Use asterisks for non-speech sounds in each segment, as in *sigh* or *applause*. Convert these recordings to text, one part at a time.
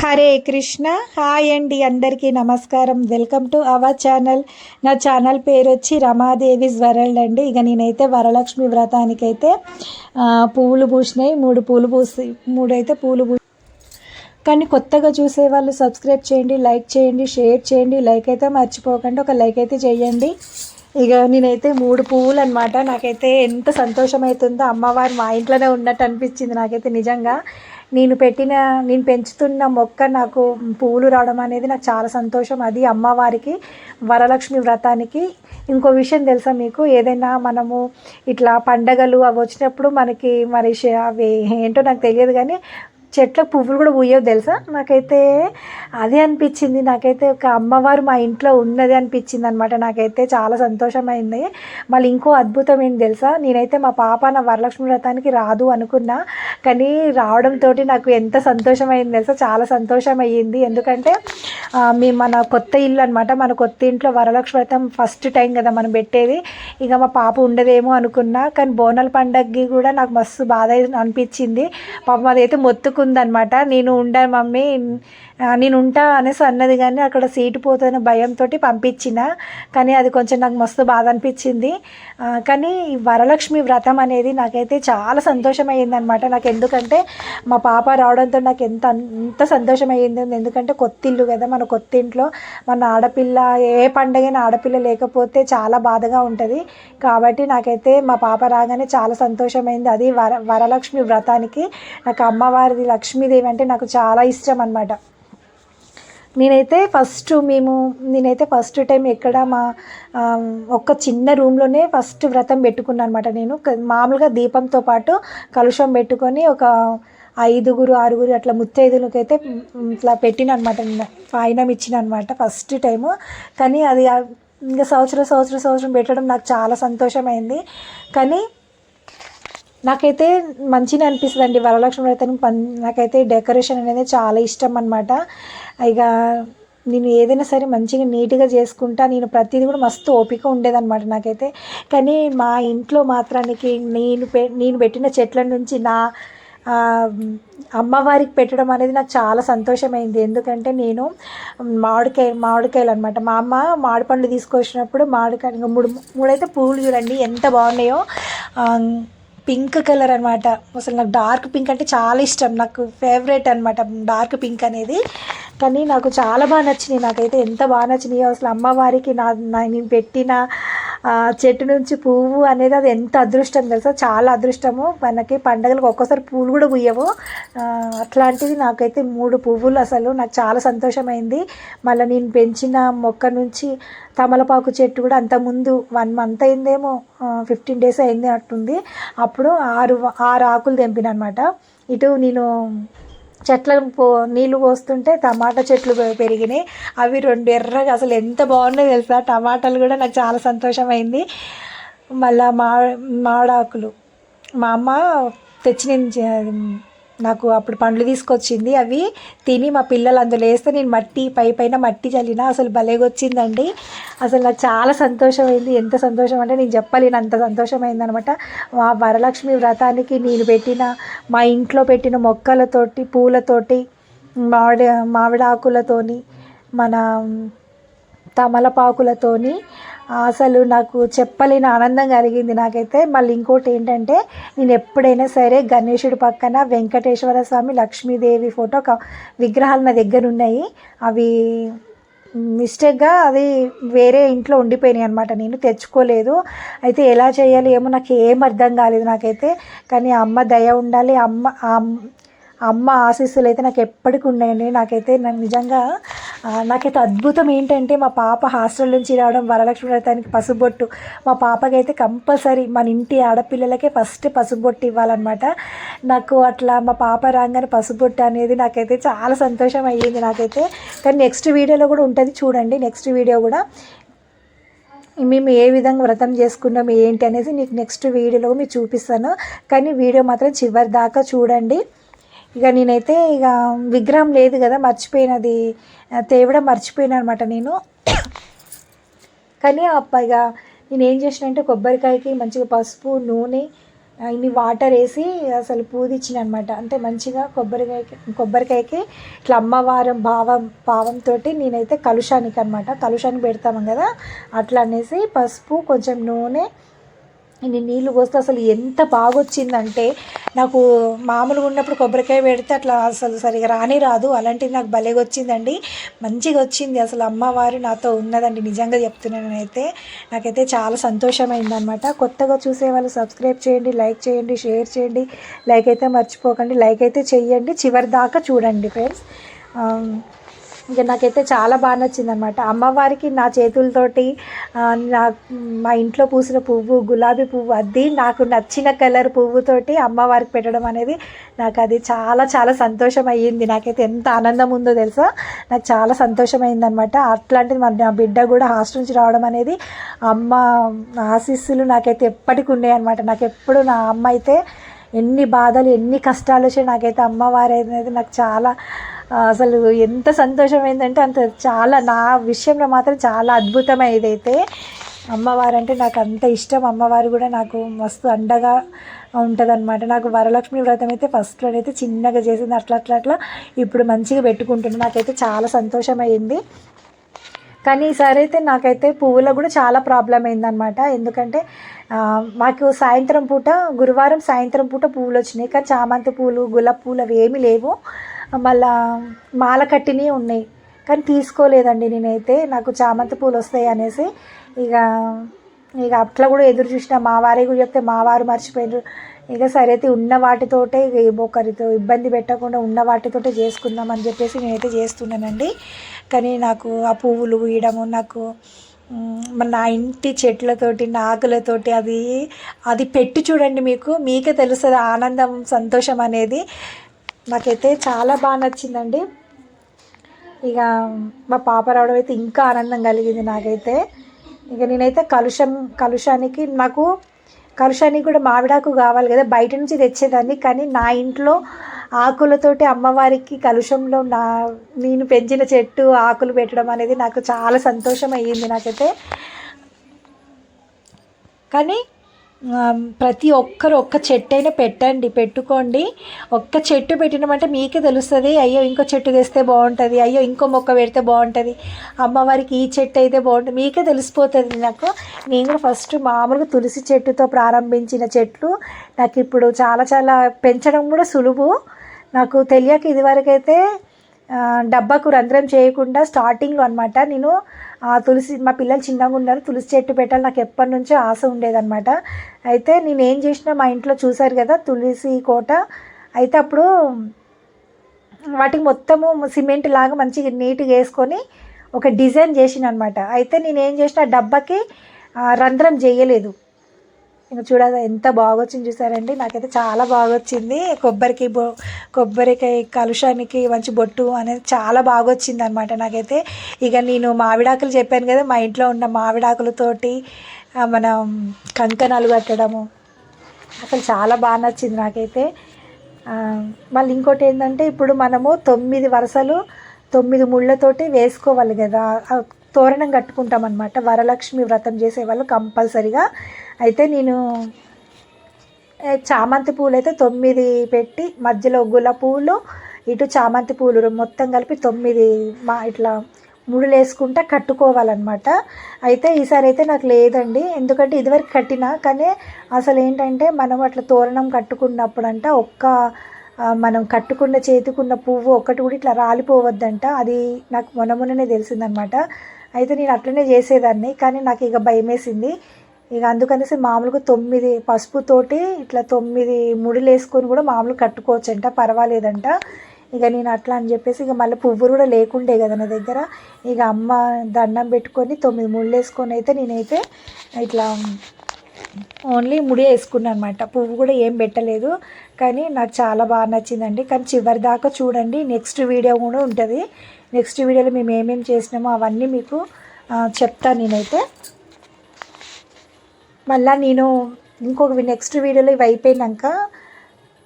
Hare Krishna. Hi అండి అందరికీ నమస్కారం. Welcome to our channel. నా ఛానల్ పేరు వచ్చి రమాదేవి వరల్డ్ అండి. ఇక నేనైతే వరలక్ష్మి వ్రతానికైతే పువ్వులు పూసినాయి మూడు పూలు పూసి మూడైతే పూలు పూ కానీ కొత్తగా చూసే వాళ్ళు సబ్స్క్రైబ్ చేయండి లైక్ చేయండి షేర్ చేయండి. లైక్ అయితే మర్చిపోకండి. ఒక లైక్ అయితే చేయండి. ఇక నేనైతే మూడు పువ్వులు అనమాట నాకైతే ఎంత సంతోషం అవుతుందో అమ్మవారు మా ఇంట్లోనే ఉన్నట్టు అనిపించింది నాకైతే నిజంగా. నేను పెట్టిన నేను పెంచుతున్న మొక్క నాకు పువ్వులు రావడం అనేది నాకు చాలా సంతోషం. అది అమ్మవారికి వరలక్ష్మి వ్రతానికి. ఇంకో విషయం తెలుసా మీకు? ఏదైనా మనము ఇట్లా పండగలు అవి వచ్చినప్పుడు మనకి మరి అవి ఏంటో నాకు తెలియదు కానీ చెట్లకు పువ్వులు కూడా పూయవు తెలుసా? నాకైతే అదే అనిపించింది. నాకైతే ఒక అమ్మవారు మా ఇంట్లో ఉన్నది అనిపించింది అనమాట నాకైతే చాలా సంతోషమైంది. మళ్ళీ ఇంకో అద్భుతం ఏంటి తెలుసా? నేనైతే మా పాప నా వరలక్ష్మి వ్రతానికి రాదు అనుకున్నా కానీ రావడంతో నాకు ఎంత సంతోషమైంది తెలుసా? చాలా సంతోషం అయ్యింది ఎందుకంటే మీ మన కొత్త ఇల్లు అనమాట మన కొత్త ఇంట్లో వరలక్ష్మి వ్రతం ఫస్ట్ టైం కదా మనం పెట్టేది. ఇక మా పాప ఉండదేమో అనుకున్నా కానీ బోనాల పండగకి కూడా నాకు మస్తు బాధ అనిపించింది. పాపం అదైతే మొత్తుకుందనమాట నేను ఉండను మమ్మీ నేను ఉంటా అనేసి అన్నది కానీ అక్కడ సీటు పోతున్న భయంతో పంపించిన. కానీ అది కొంచెం నాకు మస్తు బాధ అనిపించింది. కానీ ఈ వరలక్ష్మి వ్రతం అనేది నాకైతే చాలా సంతోషం అయ్యిందనమాట నాకు ఎందుకంటే మా పాప రావడంతో నాకు ఎంత అంత సంతోషం అయ్యింది ఎందుకంటే కొత్తిల్లు కదా మన కొత్తింట్లో మన ఆడపిల్ల ఏ పండగైనా ఆడపిల్ల లేకపోతే చాలా బాధగా ఉంటుంది. కాబట్టి నాకైతే మా పాప రాగానే చాలా సంతోషమైంది అది వర వరలక్ష్మి వ్రతానికి. నాకు అమ్మవారిది లక్ష్మీదేవి అంటే నాకు చాలా ఇష్టం అనమాట నేనైతే ఫస్ట్ మేము నేనైతే ఫస్ట్ టైం ఎక్కడ మా ఒక్క చిన్న రూమ్లోనే ఫస్ట్ వ్రతం పెట్టుకున్నాను అనమాట నేను. మామూలుగా దీపంతో పాటు కలుషం పెట్టుకొని ఒక ఐదుగురు ఆరుగురు అట్లా ముత్తైదులకైతే ఇట్లా పెట్టిన అనమాట వాయినం ఇచ్చిన అనమాట ఫస్ట్ టైము. కానీ అది ఇంకా సంవత్సరం సంవత్సరం సంవత్సరం పెట్టడం నాకు చాలా సంతోషమైంది. కానీ నాకైతే మంచిగా అనిపిస్తుంది అండి వరలక్ష్మి వ్రతం పన్ నాకైతే డెకరేషన్ అనేది చాలా ఇష్టం అనమాట ఇక నేను ఏదైనా సరే మంచిగా నీట్గా చేసుకుంటా నేను ప్రతిదీ కూడా మస్తు ఓపిక ఉండేదన్నమాట నాకైతే. కానీ మా ఇంట్లో మాత్రానికి నేను పె నేను పెట్టిన చెట్ల నుంచి నా అమ్మవారికి పెట్టడం అనేది నాకు చాలా సంతోషమైంది. ఎందుకంటే నేను మామిడికాయ మామిడికాయలు అనమాట మా అమ్మ మామిడి పండ్లు తీసుకొచ్చినప్పుడు మామిడికాయ మూడు మూడైతే పూలు చూడండి ఎంత బాగున్నాయో. పింక్ కలర్ అనమాట అసలు నాకు డార్క్ పింక్ అంటే చాలా ఇష్టం. నాకు ఫేవరెట్ అనమాట డార్క్ పింక్ అనేది. కానీ నాకు చాలా బాగా నచ్చినాయి. నాకైతే ఎంత బాగా నచ్చినాయో అసలు అమ్మవారికి నా నేను పెట్టిన చెట్టు నుంచి పువ్వు అనేది అది ఎంత అదృష్టం తెలుసా? చాలా అదృష్టము. మనకి పండగలకు ఒక్కోసారి పూలు కూడా పూయవు. అట్లాంటివి అట్లాంటిది నాకైతే మూడు పువ్వులు అసలు నాకు చాలా సంతోషమైంది. మళ్ళీ నేను పెంచిన మొక్క నుంచి తమలపాకు చెట్టు కూడా అంత ముందు వన్ మంత్ అయిందేమో ఫిఫ్టీన్ డేస్ అయింది అట్టుంది. అప్పుడు ఆరు ఆరు ఆకులు తెంపిన అనమాట ఇటు నేను చెట్లకు పో నీళ్ళు పోస్తుంటే టమాటా చెట్లు పెరిగినాయి. అవి రెండు ఎర్రగా అసలు ఎంత బాగున్నాయి తెలుసా? టమాటాలు కూడా నాకు చాలా సంతోషమైంది. మళ్ళా మా మామిడాకులు మా అమ్మ తెచ్చిన నాకు అప్పుడు పండ్లు తీసుకొచ్చింది అవి. తిని మా పిల్లలు అందులో వేస్తే నేను మట్టి పై పైన మట్టి చల్లిన అసలు భలేగొచ్చిందండి. అసలు నాకు చాలా సంతోషమైంది. ఎంత సంతోషం అంటే నేను చెప్పలేను అంత సంతోషమైంది అనమాట మా వరలక్ష్మి వ్రతానికి నేను పెట్టిన మా ఇంట్లో పెట్టిన మొక్కలతోటి పూలతోటి మామిడి మామిడాకులతోని మన తమలపాకులతోని అసలు నాకు చెప్పలేని ఆనందం కలిగింది నాకైతే. మళ్ళీ ఇంకోటి ఏంటంటే నేను ఎప్పుడైనా సరే గణేశుడి పక్కన వెంకటేశ్వర స్వామి లక్ష్మీదేవి ఫోటో విగ్రహాలు నా దగ్గర ఉన్నాయి. అవి మిస్టేక్గా అది వేరే ఇంట్లో ఉండిపోయినాయి అనమాట నేను తెచ్చుకోలేదు. అయితే ఎలా చేయాలి ఏమో నాకు ఏం అర్థం కాలేదు నాకైతే. కానీ అమ్మ దయ ఉండాలి. అమ్మ అమ్మ ఆశీస్సులు అయితే నాకు ఎప్పటికీ ఉన్నాయండి. నాకైతే నాకు నిజంగా నాకైతే అద్భుతం ఏంటంటే మా పాప హాస్టల్ నుంచి రావడం వరలక్ష్మి వ్రతానికి పసుబొట్టు. మా పాపకైతే కంపల్సరీ మన ఇంటి ఆడపిల్లలకే ఫస్ట్ పసుబొట్టు ఇవ్వాలన్నమాట. నాకు అట్లా మా పాప రాగానే పసుబొట్టు అనేది నాకైతే చాలా సంతోషం అయ్యింది నాకైతే. కానీ నెక్స్ట్ వీడియోలో కూడా ఉంటుంది చూడండి నెక్స్ట్ వీడియో కూడా. మేము ఏ విధంగా వ్రతం చేసుకున్నాం ఏంటి అనేది నీకు నెక్స్ట్ వీడియోలో మీకు చూపిస్తాను. కానీ వీడియో మాత్రం చివరి దాకా చూడండి. ఇక నేనైతే ఇక విగ్రహం లేదు కదా మర్చిపోయినది. తేవడం మర్చిపోయినా అనమాట నేను. కానీ అప్ప ఇక నేను ఏం చేసిన అంటే కొబ్బరికాయకి మంచిగా పసుపు నూనె ఇన్ని వాటర్ వేసి అసలు పూదిచ్చిన అనమాట అంటే మంచిగా కొబ్బరికాయకి కొబ్బరికాయకి ఇట్లా అమ్మవారం భావం భావంతో నేనైతే కలుషానికి అనమాట కలుషానికి పెడతాము కదా అట్లా అనేసి పసుపు కొంచెం నూనె ఇన్ని నీళ్ళు పోస్తే అసలు ఎంత బాగొచ్చిందంటే నాకు మామూలుగా ఉన్నప్పుడు కొబ్బరికాయ పెడితే అట్లా అసలు సరిగా రాని రాదు. అలాంటిది నాకు భలేగా వచ్చిందండి మంచిగా వచ్చింది అసలు అమ్మవారు నాతో ఉన్నదండి. నిజంగా చెప్తున్నాను నేనైతే. నాకైతే చాలా సంతోషమైందనమాట కొత్తగా చూసే వాళ్ళు సబ్స్క్రైబ్ చేయండి లైక్ చేయండి షేర్ చేయండి. లైక్ అయితే మర్చిపోకండి. లైక్ అయితే చెయ్యండి. చివరి దాకా చూడండి ఫ్రెండ్స్. ఇక నాకైతే చాలా బాగా నచ్చింది అనమాట అమ్మవారికి నా చేతులతోటి నా మా ఇంట్లో పూసిన పువ్వు గులాబీ పువ్వు అది నాకు నచ్చిన కలర్ పువ్వుతోటి అమ్మవారికి పెట్టడం అనేది నాకు అది చాలా చాలా సంతోషం అయ్యింది నాకైతే ఎంత ఆనందం ఉందో తెలుసా? నాకు చాలా సంతోషం అయిందనమాట అట్లాంటిది మరి నా బిడ్డ కూడా హాస్టల్ నుంచి రావడం అనేది అమ్మ ఆశీస్సులు నాకైతే ఎప్పటికి ఉన్నాయి అనమాట నాకు ఎప్పుడు నా అమ్మ అయితే ఎన్ని బాధలు ఎన్ని కష్టాలు వచ్చాయి నాకైతే అమ్మవారు అనేది నాకు చాలా అసలు ఎంత సంతోషమైందంటే అంత చాలా నా విషయంలో మాత్రం చాలా అద్భుతమే ఇదైతే. అమ్మవారు అంటే నాకు అంత ఇష్టం. అమ్మవారు కూడా నాకు మస్తు అండగా ఉంటుందన్నమాట. నాకు వరలక్ష్మి వ్రతం అయితే ఫస్ట్లో అయితే చిన్నగా చేసింది. అట్లా అట్లా అట్లా ఇప్పుడు మంచిగా పెట్టుకుంటుంది నాకైతే చాలా సంతోషమైంది. కానీ ఈసారి అయితే నాకైతే పువ్వులో కూడా చాలా ప్రాబ్లం అయిందనమాట ఎందుకంటే మాకు సాయంత్రం పూట గురువారం సాయంత్రం పూట పువ్వులు వచ్చినాయి. కానీ చామంతి పూలు గులాబీ పూలు అవి ఏమీ లేవు. మళ్ళా మాల కట్టినవి ఉన్నాయి. కానీ తీసుకోలేదండి నేనైతే. నాకు చామంతి పూలు వస్తాయి అనేసి ఇక ఇక అట్లా కూడా ఎదురు చూసిన మా వారి కూడా చెప్తే మా వారు మర్చిపోయారు ఇక సరే అయితే ఉన్న వాటితోటే ఇక ఒకరితో ఇబ్బంది పెట్టకుండా ఉన్న వాటితోటే చేసుకుందాం అని చెప్పేసి నేనైతే చేస్తున్నానండి. కానీ నాకు ఆ పువ్వులు గీయడము నాకు నా ఇంటి చెట్లతోటి నాకులతోటి అది అది పెట్టి చూడండి మీకు. మీకే తెలుస్తుంది ఆనందం సంతోషం అనేది. నాకైతే చాలా బాగా నచ్చిందండి. ఇక మా పాప రావడం అయితే ఇంకా ఆనందం కలిగింది నాకైతే. ఇక నేనైతే కలుషం కలుషానికి నాకు కలుషానికి కూడా మామిడాకు కావాలి కదా బయట నుంచి తెచ్చేదాన్ని. కానీ నా ఇంట్లో ఆకులతోటి అమ్మవారికి కలుషంలో నా నేను పెంచిన చెట్టు ఆకులు పెట్టడం అనేది నాకు చాలా సంతోషం అయ్యింది నాకైతే. కానీ ప్రతి ఒక్కరు ఒక్క చెట్టు అయినా పెట్టండి పెట్టుకోండి. ఒక్క చెట్టు పెట్టినామంటే మీకే తెలుస్తుంది అయ్యో ఇంకో చెట్టు తెస్తే బాగుంటుంది అయ్యో ఇంకో మొక్క పెడితే బాగుంటుంది. అమ్మవారికి ఈ చెట్టు అయితే బాగుంటుంది మీకే తెలిసిపోతుంది నాకు. నేను కూడా ఫస్ట్ మామూలుగా తులసి చెట్టుతో ప్రారంభించిన చెట్లు నాకు ఇప్పుడు చాలా చాలా పెంచడం కూడా సులువు. నాకు తెలియక ఇదివరకైతే డబ్బాకు రంధ్రం చేయకుండా స్టార్టింగ్లో అనమాట నేను ఆ తులసి మా పిల్లలు చిన్నగా ఉన్నారు తులసి చెట్టు పెట్టాలి నాకు ఎప్పటి నుంచో ఆశ ఉండేదన్నమాట. అయితే నేను ఏం చేసినా మా ఇంట్లో చూశారు కదా తులసి కోట. అయితే అప్పుడు వాటికి మొత్తము సిమెంట్ లాగా మంచిగా నీట్గా వేసుకొని ఒక డిజైన్ చేసిన అనమాట అయితే నేను ఏం చేసిన డబ్బాకి రంధ్రం చేయలేదు. ఇంకా చూడాలి ఎంత బాగా వచ్చింది చూసారండి? నాకైతే చాలా బాగా వచ్చింది కొబ్బరికి బొ కొబ్బరికాయ కలుషానికి మంచి బొట్టు అనేది చాలా బాగా వచ్చింది అనమాట నాకైతే. ఇక నేను మామిడాకులు చెప్పాను కదా మా ఇంట్లో ఉన్న మామిడాకులతోటి మనం కంకణాలు కట్టడము. అసలు చాలా బాగా నచ్చింది నాకైతే. మళ్ళీ ఇంకోటి ఏంటంటే ఇప్పుడు మనము తొమ్మిది వరుసలు తొమ్మిది ముళ్ళతోటి వేసుకోవాలి కదా. తోరణం కట్టుకుంటాం అనమాట వరలక్ష్మి వ్రతం చేసేవాళ్ళు కంపల్సరిగా. అయితే నేను చామంతి పూలు అయితే తొమ్మిది పెట్టి మధ్యలో గులాబీ పూలు ఇటు చామంతి పూలు మొత్తం కలిపి తొమ్మిది మా ఇట్లా ముడులు వేసుకుంటా కట్టుకోవాలన్నమాట. అయితే ఈసారి అయితే నాకు లేదండి. ఎందుకంటే ఇదివరకు కట్టినా కానీ అసలు ఏంటంటే మనం అట్లా తోరణం కట్టుకున్నప్పుడు అంట ఒక్క మనం కట్టుకున్న చేతికున్న పువ్వు ఒక్కటి కూడా ఇట్లా రాలిపోవద్దంట. అది నాకు మొన్న మొన్ననే తెలిసిందనమాట అయితే నేను అట్లనే చేసేదాన్ని కానీ నాకు ఇక భయం వేసింది ఇక అందుకనేసి మామూలుగా తొమ్మిది పసుపుతోటి ఇట్లా తొమ్మిది ముడులు వేసుకొని కూడా మామూలుగా కట్టుకోవచ్చంట పర్వాలేదంట. ఇక నేను అట్లా అని చెప్పేసి ఇక మళ్ళీ పువ్వులు కూడా లేకుండే కదా నా దగ్గర. ఇక అమ్మ దండం పెట్టుకొని తొమ్మిది ముళ్ళు వేసుకొని అయితే నేనైతే ఇట్లా ఓన్లీ ముడి వేసుకున్నాను అనమాట పువ్వు కూడా ఏం పెట్టలేదు కానీ నాకు చాలా బాగా నచ్చిందండి. కానీ చివరి దాకా చూడండి నెక్స్ట్ వీడియో కూడా ఉంటుంది. నెక్స్ట్ వీడియోలో మేము ఏమేమి చేసినామో అవన్నీ మీకు చెప్తాను నేనైతే. మళ్ళా నేను ఇంకొక నెక్స్ట్ వీడియోలో ఇవి అయిపోయినాక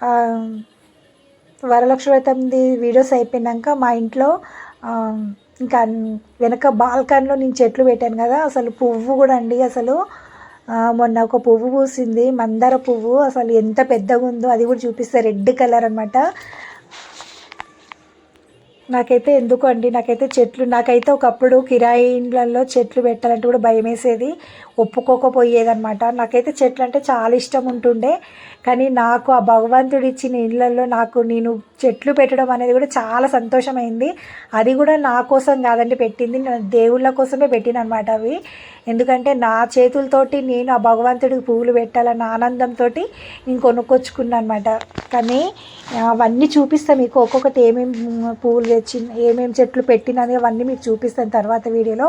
ఆ, వరలక్ష్మి వీడియోస్ అయిపోయినాక మా ఇంట్లో ఇంకా వెనక బాల్కనీలో నేను చెట్లు పెట్టాను కదా అసలు పువ్వు కూడా అండి అసలు. మొన్న ఒక పువ్వు పూసింది మందార పువ్వు అసలు ఎంత పెద్దగా ఉందో అది కూడా చూపిస్తే రెడ్ కలర్ అనమాట నాకైతే ఎందుకు అండి నాకైతే చెట్లు నాకైతే ఒకప్పుడు కిరాయి ఇండ్లలో చెట్లు పెట్టాలంటే కూడా భయం వేసేది ఒప్పుకోకపోయేదనమాట నాకైతే చెట్లు అంటే చాలా ఇష్టం ఉంటుండే. కానీ నాకు ఆ భగవంతుడు ఇచ్చిన ఇళ్ళల్లో నాకు నేను చెట్లు పెట్టడం అనేది కూడా చాలా సంతోషమైంది. అది కూడా నా కోసం కాదండి పెట్టింది. దేవుళ్ళ కోసమే పెట్టిన అనమాట అవి. ఎందుకంటే నా చేతులతోటి నేను ఆ భగవంతుడికి పువ్వులు పెట్టాలన్న ఆనందంతో నేను కొనుక్కొచ్చుకున్నాను అనమాట కానీ అవన్నీ చూపిస్తాను మీకు. ఒక్కొక్కటి ఏమేమి పువ్వులు తెచ్చి ఏమేమి చెట్లు పెట్టినది అవన్నీ మీకు చూపిస్తాను తర్వాత వీడియోలో.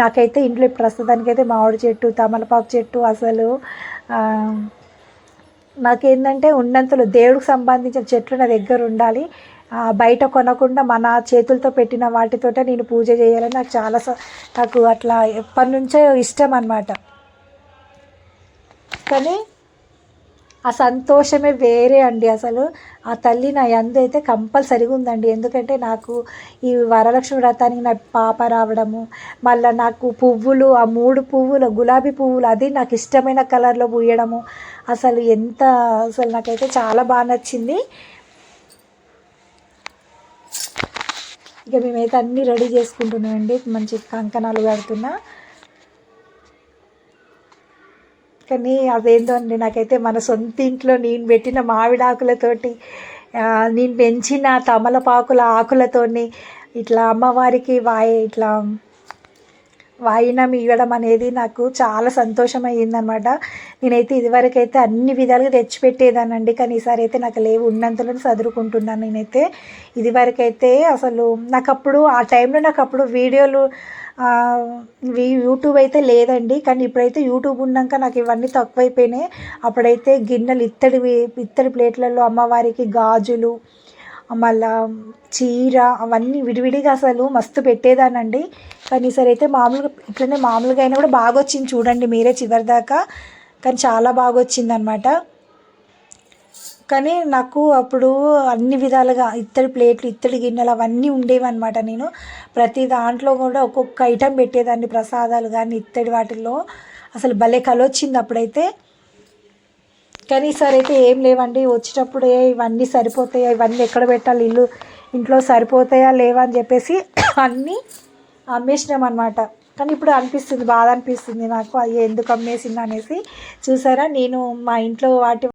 నాకైతే ఇంట్లో ప్రస్తుతానికైతే మామిడి చెట్టు తమలపాకు చెట్టు అసలు నాకేంటంటే ఉన్నంతలో దేవుడికి సంబంధించిన చెట్లు నా దగ్గర ఉండాలి. బయట కొనకుండా మన చేతులతో పెట్టిన వాటితోటే నేను పూజ చేయాలని నాకు చాలా స- నాకు అట్లా ఎప్పటి నుంచో ఇష్టం అనమాట కానీ ఆ సంతోషమే వేరే అండి అసలు. ఆ తల్లి నా ఎందు అయితే కంపల్సరిగా ఉందండి. ఎందుకంటే నాకు ఈ వరలక్ష్మి వ్రతానికి నా పాప రావడము మళ్ళీ నాకు పువ్వులు ఆ మూడు పువ్వులు గులాబీ పువ్వులు అది నాకు ఇష్టమైన కలర్లో పూయడము అసలు ఎంత అసలు నాకైతే చాలా బాగా నచ్చింది. ఇక మేమైతే అన్నీ రెడీ చేసుకుంటున్నామండి. మంచి కంకణాలు కడుతున్నా. కానీ అదేందో అండి నాకైతే మన సొంత ఇంట్లో నేను పెట్టిన మామిడాకులతోటి నేను పెంచిన తమలపాకుల ఆకులతోని ఇట్లా అమ్మవారికి వాయి ఇట్లా వాయినం ఇవ్వడం అనేది నాకు చాలా సంతోషం అయ్యిందనమాట నేనైతే ఇదివరకైతే అన్ని విధాలుగా తెచ్చిపెట్టేదానండి కానీ ఈసారి అయితే నాకు లేవు. ఉన్నంతలో చదువుకుంటున్నాను నేనైతే. ఇదివరకైతే అసలు నాకు అప్పుడు ఆ టైంలో నాకు అప్పుడు వీడియోలు యూట్యూబ్ అయితే లేదండి. కానీ ఇప్పుడైతే యూట్యూబ్ ఉన్నాక నాకు ఇవన్నీ తక్కువైపోయినాయి. అప్పుడైతే గిన్నెలు ఇత్తడి ఇత్తడి ప్లేట్లలో అమ్మవారికి గాజులు మళ్ళా చీర అవన్నీ విడివిడిగా అసలు మస్తు పెట్టేదానండి కానీ సరే అయితే మామూలుగా ఇట్లనే మామూలుగా అయినా కూడా బాగా వచ్చింది చూడండి మీరే చివరి దాకా కానీ చాలా బాగా వచ్చింది అనమాట కానీ నాకు అప్పుడు అన్ని విధాలుగా ఇత్తడి ప్లేట్లు ఇత్తడి గిన్నెలు అవన్నీ ఉండేవి అనమాట నేను. ప్రతి దాంట్లో కూడా ఒక్కొక్క ఐటెం పెట్టేదాన్ని ప్రసాదాలు కానీ ఇత్తడి వాటిల్లో. అసలు భలే కలొచ్చింది అప్పుడైతే. కానీ ఈసారి అయితే ఏం లేవండి. వచ్చేటప్పుడే ఇవన్నీ సరిపోతాయా ఇవన్నీ ఎక్కడ పెట్టాలి ఇల్లు ఇంట్లో సరిపోతాయా లేవా అని చెప్పేసి *coughs* అన్నీ అమ్మేసినాం అనమాట కానీ ఇప్పుడు అనిపిస్తుంది బాధ అనిపిస్తుంది నాకు. అవి ఎందుకు అమ్మేసింది అనేసి. చూసారా? నేను మా ఇంట్లో వాటి